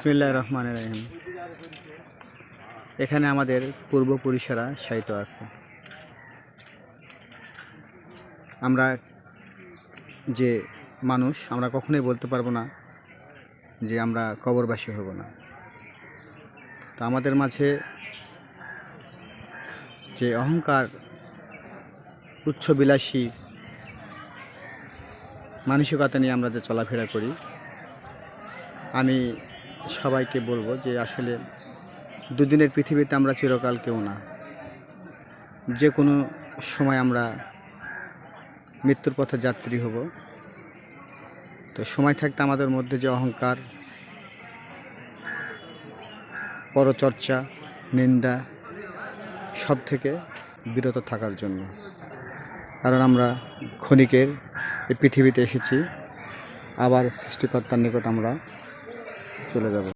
বিসমিল্লাহ রহমান রহিম। এখানে আমাদের পূর্বপুরুষেরা সাহিত্য আছে। আমরা যে মানুষ, আমরা কখনোই বলতে পারব না যে আমরা কবরবাসী হব না। তো আমাদের মাঝে যে অহংকার উচ্চবিলাসী মানসিকতা নিয়ে আমরা যে চলাফেরা করি, আমি সবাইকে বলব যে আসলে দুদিনের পৃথিবীতে আমরা চিরকাল কেউ না। যে কোনো সময় আমরা মৃত্যুর পথে যাত্রী হব। তো সময় থাকতে আমাদের মধ্যে যে অহংকার, পরচর্চা, নিন্দা, সব থেকে বিরত থাকার জন্য। কারণ আমরা ক্ষণিকের এই পৃথিবীতে এসেছি, আবার সৃষ্টিকর্তার নিকট আমরা চলে যাব।